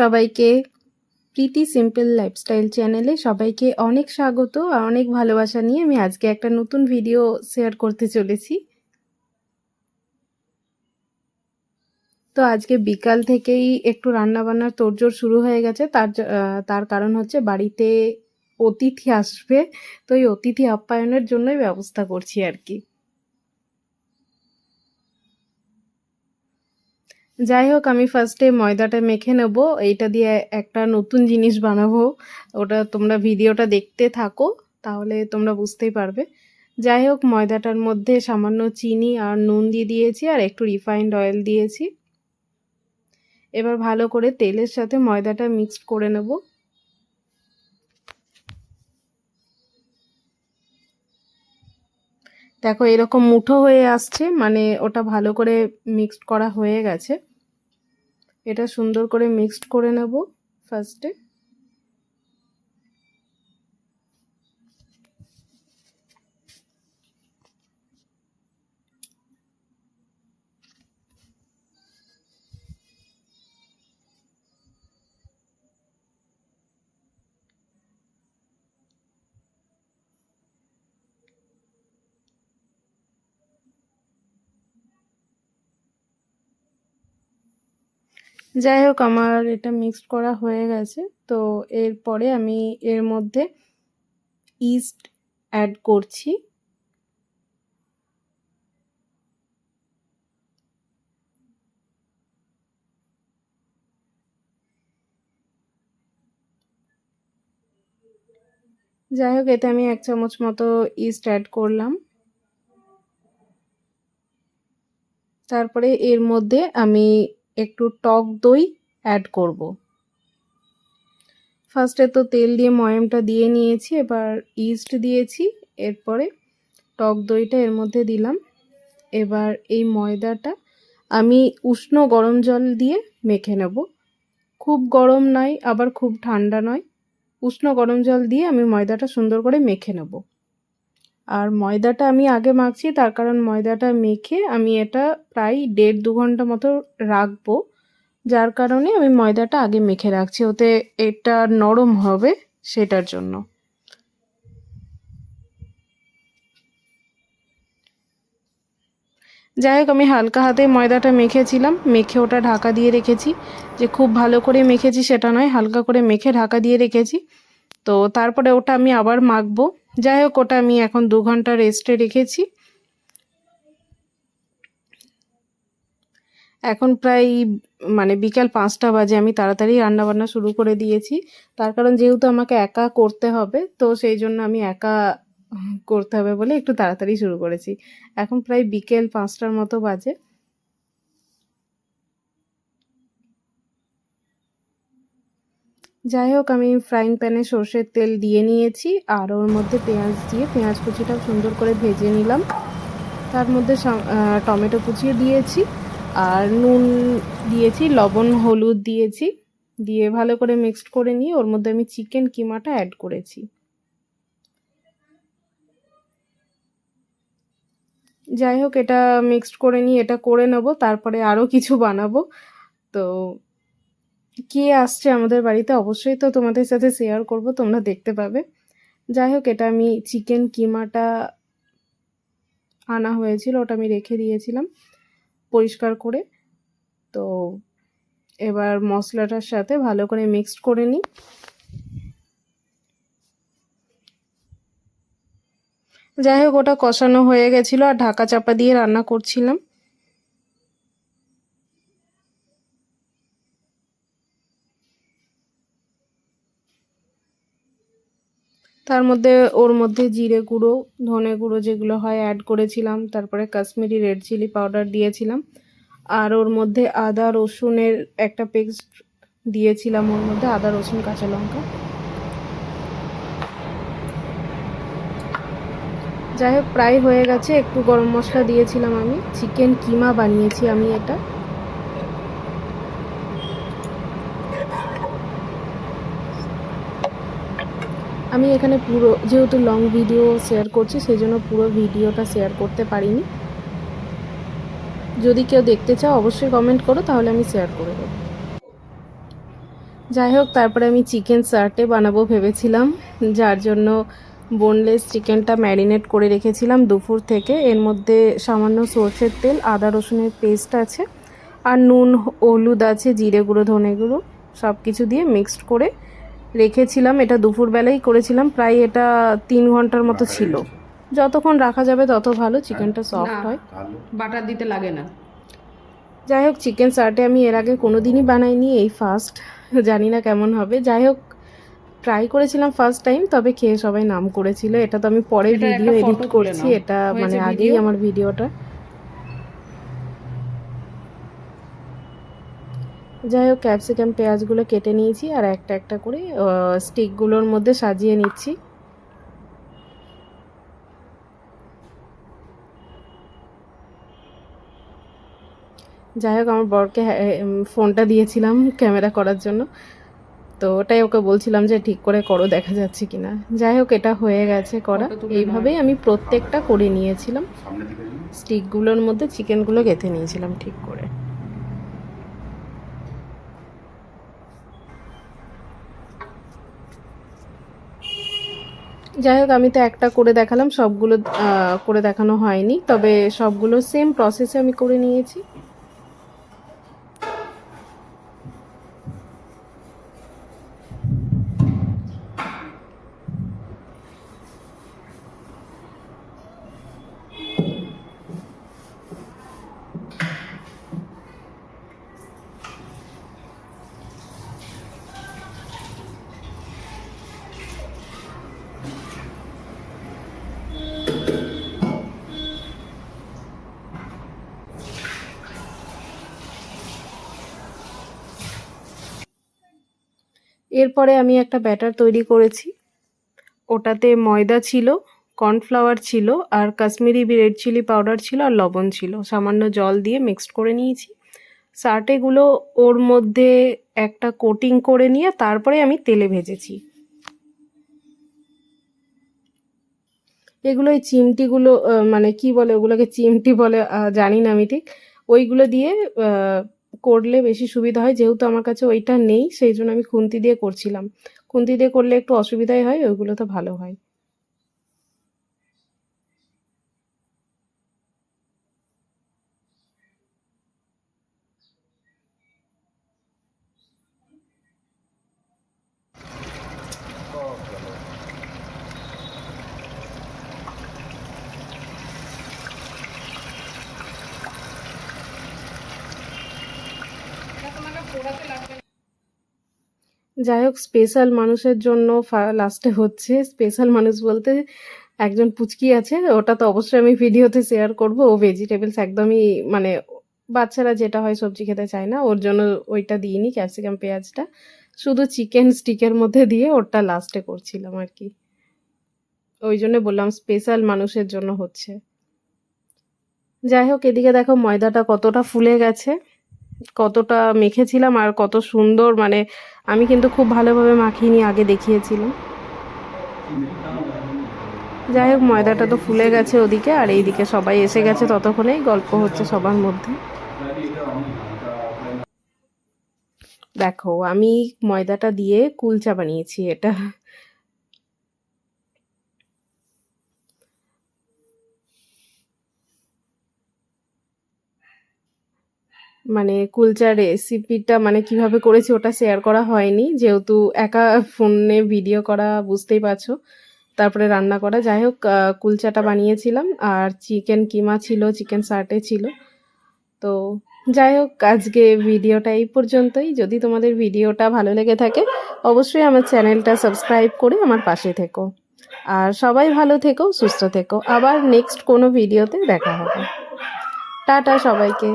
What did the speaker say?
সবাইকে। প্রীতি simple lifestyle চ্যানেলে সবাইকে অনেক স্বাগত আর অনেক ভালোবাসা নিয়ে আমি আজকে একটা নতুন ভিডিও শেয়ার করতে চলেছি। তো আজকে বিকাল থেকেই একটু রান্নাবান্নার তোড়জোড় শুরু হয়ে গেছে। তার তার কারণ হচ্ছে বাড়িতে অতিথি আসবে। তো এই অতিথি আপ্যায়নের জন্যই ব্যবস্থা করছি আর কি। যাই হোক, আমি ফার্স্টে ময়দাটা মেখে নেব। এইটা দিয়ে একটা নতুন জিনিস বানাবো। ওটা তোমরা ভিডিওটা দেখতে থাকো, তাহলে তোমরা বুঝতেই পারবে। যাই হোক, ময়দাটার মধ্যে সামান্য চিনি আর নুন দিয়ে দিয়েছি আর একটু রিফাইন্ড অয়েল দিয়েছি। এবার ভালো করে তেলের সাথে ময়দাটা মিক্সড করে নেব। দেখো, এরকম মুঠো হয়ে আসছে মানে ওটা ভালো করে মিক্সড করা হয়ে গেছে। এটা সুন্দর করে মিক্সড করে নেব ফার্স্টে যাই হোক আমার এটা মিক্সড করা হয়ে গেছে। তো এরপরে আমি এর মধ্যে ইস্ট অ্যাড করছি। যাই হোক এতে আমি এক চামচ মতো ইস্ট অ্যাড করলাম। তারপরে এর মধ্যে আমি একটু টক দই অ্যাড করব। ফার্স্টে তো তেল দিয়ে ময়ামটা দিয়ে নিয়েছি, এবার ইস্ট দিয়েছি, এরপরে টক দইটা এর মধ্যে দিলাম। এবার এই ময়দাটা আমি উষ্ণ গরম জল দিয়ে মেখে নেব। খুব গরম নয়, আবার খুব ঠান্ডা নয়। উষ্ণ গরম জল দিয়ে আমি ময়দাটা সুন্দর করে মেখে নেব। আর ময়দাটা আমি আগে মাখছি, তার কারণ ময়দাটা মেখে আমি এটা প্রায় দেড় দু ঘণ্টা মতো রাখব। যার কারণে আমি ময়দাটা আগে মেখে রাখছি, ওতে এটা নরম হবে সেটার জন্য। যাই হোক, আমি হালকা হাতে ময়দাটা মেখেছিলাম, মেখে ওটা ঢাকা দিয়ে রেখেছি। যে খুব ভালো করে মেখেছি সেটা নয়, হালকা করে মেখে ঢাকা দিয়ে রেখেছি। তো তারপরে ওটা আমি আবার মাখবো। যাই হোক, ওটা আমি এখন দু ঘণ্টা রেস্টে রেখেছি। এখন প্রায় মানে বিকাল পাঁচটা বাজে, আমি তাড়াতাড়ি রান্নাবান্না শুরু করে দিয়েছি। তার কারণ যেহেতু আমাকে একা করতে হবে, তো সেই জন্য আমি একা করতে হবে বলে একটু তাড়াতাড়ি শুরু করেছি। এখন প্রায় বিকেল পাঁচটার মতো বাজে। যাই হোক, আমি ফ্রাইং প্যানে সর্ষের তেল দিয়ে নিয়েছি, আর ওর মধ্যে পেঁয়াজ দিয়ে, পেঁয়াজ কুচিটা সুন্দর করে ভেজে নিলাম। তার মধ্যে টমেটো কুচিয়ে দিয়েছি, আর নুন দিয়েছি, লবণ, হলুদ দিয়েছি। দিয়ে ভালো করে মিক্সড করে নিয়ে, ওর মধ্যে আমি চিকেন কিমাটা অ্যাড করেছি। যাই হোক, এটা মিক্সড করে নিয়ে, এটা করে নেব, তারপরে আরও কিছু বানাবো। তো কে আসছে আমাদের বাড়িতে অবশ্যই তো তোমাদের সাথে শেয়ার করব, তোমরা দেখতে পাবে। যাই হোক, এটা আমি চিকেন কিমাটা আনা হয়েছিল, ওটা আমি রেখে দিয়েছিলাম পরিষ্কার করে। তো এবার মশলাটার সাথে ভালো করে মিক্সড করে নিই। যাই হোক, ওটা কষানো হয়ে গেছিল আর ঢাকা চাপা দিয়ে রান্না করছিলাম। তার মধ্যে ওর মধ্যে জিরে গুঁড়ো, ধনে গুঁড়ো যেগুলো হয় অ্যাড করেছিলাম, তারপরে কাশ্মীরি রেড চিলি পাউডার দিয়েছিলাম, আর ওর মধ্যে আদা, রসুনের একটা পেস্ট দিয়েছিলাম ওর মধ্যে, আদা, রসুন, কাঁচা লঙ্কা। যাই হোক, প্রায় হয়ে গেছে, একটু গরম মশলা দিয়েছিলাম আমি, চিকেন কিমা বানিয়েছি আমি এটা। আমি এখানে পুরো, যেহেতু লং ভিডিও শেয়ার করছি সেই জন্য পুরো ভিডিওটা শেয়ার করতে পারিনি। যদি কেউ দেখতে চাও, অবশ্যই কমেন্ট করো, তাহলে আমি শেয়ার করে দেবো। যাই হোক, তারপরে আমি চিকেন সার্টে বানাবো ভেবেছিলাম, যার জন্য বোনলেস চিকেনটা ম্যারিনেট করে রেখেছিলাম দুপুর থেকে। এর মধ্যে সামান্য সর্ষের তেল, আদা রসুনের পেস্ট আছে, আর নুন, হলুদ আছে, জিরে গুঁড়ো, ধনে গুঁড়ো সব কিছু দিয়ে মিক্সড করে রেখেছিলাম এটা দুপুরবেলাই করেছিলাম প্রায় এটা তিন ঘণ্টার মতো ছিল। যতক্ষণ রাখা যাবে তত ভালো চিকেনটা সফট হয়। বাটার দিতে লাগে না। যাই হোক চিকেন সার্টে আমি এর আগে কোনো দিনই বানাইনি এই ফার্স্ট জানি না কেমন হবে। যাই হোক ট্রাই করেছিলাম ফার্স্ট টাইম তবে খেয়ে সবাই নাম করেছিল। এটা তো আমি পরে ভিডিও এডিট করছি এটা মানে আগেই আমার ভিডিওটা যাই হোক ক্যাপসিকাম পেঁয়াজগুলো কেটে নিয়েছি আর একটা একটা করে স্টিকগুলোর মধ্যে সাজিয়ে নিচ্ছি। যাই হোক আমার বরকে হ্যাঁ, ফোনটা দিয়েছিলাম ক্যামেরা করার জন্য। তো ওটাই ওকে বলছিলাম যে ঠিক করে করো দেখা যাচ্ছে কিনা। যাই হোক এটা হয়ে গেছে করা। এইভাবেই আমি প্রত্যেকটা করে নিয়েছিলাম। স্টিকগুলোর মধ্যে চিকেনগুলো গেঁথে নিয়েছিলাম ঠিক করে। যাই হোক, আমি তো একটা করে দেখালাম, সবগুলো করে দেখানো হয়নি, তবে সবগুলো সেম প্রসেসে আমি করে নিয়েছি। এরপরে আমি একটা ব্যাটার তৈরি করেছি। ওটাতে ময়দা ছিল, কর্নফ্লাওয়ার ছিল, আর কাশ্মীরি রেড চিলি পাউডার ছিল আর লবণ ছিল। সামান্য জল দিয়ে মিক্সড করে নিয়েছি। সার্টেগুলো ওর মধ্যে একটা কোটিং করে নিয়ে তারপরে আমি তেলে ভেজেছি। এগুলো এই চিমটিগুলো মানে কি বলে ওগুলোকে চিমটি বলে জানি না আমি ঠিক। ওইগুলো দিয়ে করলে বেশি সুবিধা হয়, যেহেতু আমার কাছে ওইটা নেই, সেই জন্য আমি খুন্তি দিয়ে করছিলাম। খুন্তি দিয়ে করলে একটু অসুবিধাই হয় ওইগুলো তো ভালো হয়। যাই হোক স্পেশাল মানুষের জন্য লাস্টে হচ্ছে স্পেশাল মানুষ বলতে একজন পুচকি আছে, ওটা তো অবশ্যই আমি ভিডিওতে শেয়ার করব। ও ভেজিটেবলস একদমই মানে বাচ্চারা যেটা হয় সবজি খেতে চায় না, ওর জন্য ওইটা দিইনি ক্যাপসিকাম পেঁয়াজটা। শুধু চিকেন স্টিকের মধ্যে দিয়ে ওরটা লাস্টে করছিলাম আর কি। ওই জন্য বললাম স্পেশাল মানুষের জন্য হচ্ছে। যাই হোক, এদিকে দেখো ময়দাটা কতটা ফুলে গেছে। কতটা মেখেছিলাম আর কত সুন্দর মানে আমি কিন্তু খুব ভালোভাবে মাখিয়ে নিয়ে আগে দেখিয়েছিলাম। যাই হোক, ময়দাটা তো ফুলে গেছে ওদিকে, আর এইদিকে সবাই এসে গেছে ততক্ষণেই, গল্প হচ্ছে সবার মধ্যে। দেখো, আমি ময়দাটা দিয়ে কুলচা বানিয়েছি এটা। মানে কুলচার রেসিপিটা মানে কীভাবে করেছি ওটা শেয়ার করা হয়নি। যেহেতু একা ফোনে ভিডিও করা বুঝতেই পারছ। তারপরে রান্না করা। যাই হোক কুলচাটা বানিয়েছিলাম। আর চিকেন কিমা ছিল চিকেন সার্টে ছিল। তো যাই হোক, আজকে ভিডিওটা এই পর্যন্তই। যদি তোমাদের ভিডিওটা ভালো লেগে থাকে, অবশ্যই আমার চ্যানেলটা সাবস্ক্রাইব করে আমার পাশে থেকো। আর সবাই ভালো থেকো, সুস্থ থেকো। আবার নেক্সট কোনো ভিডিওতে দেখা হবে। টাটা সবাইকে।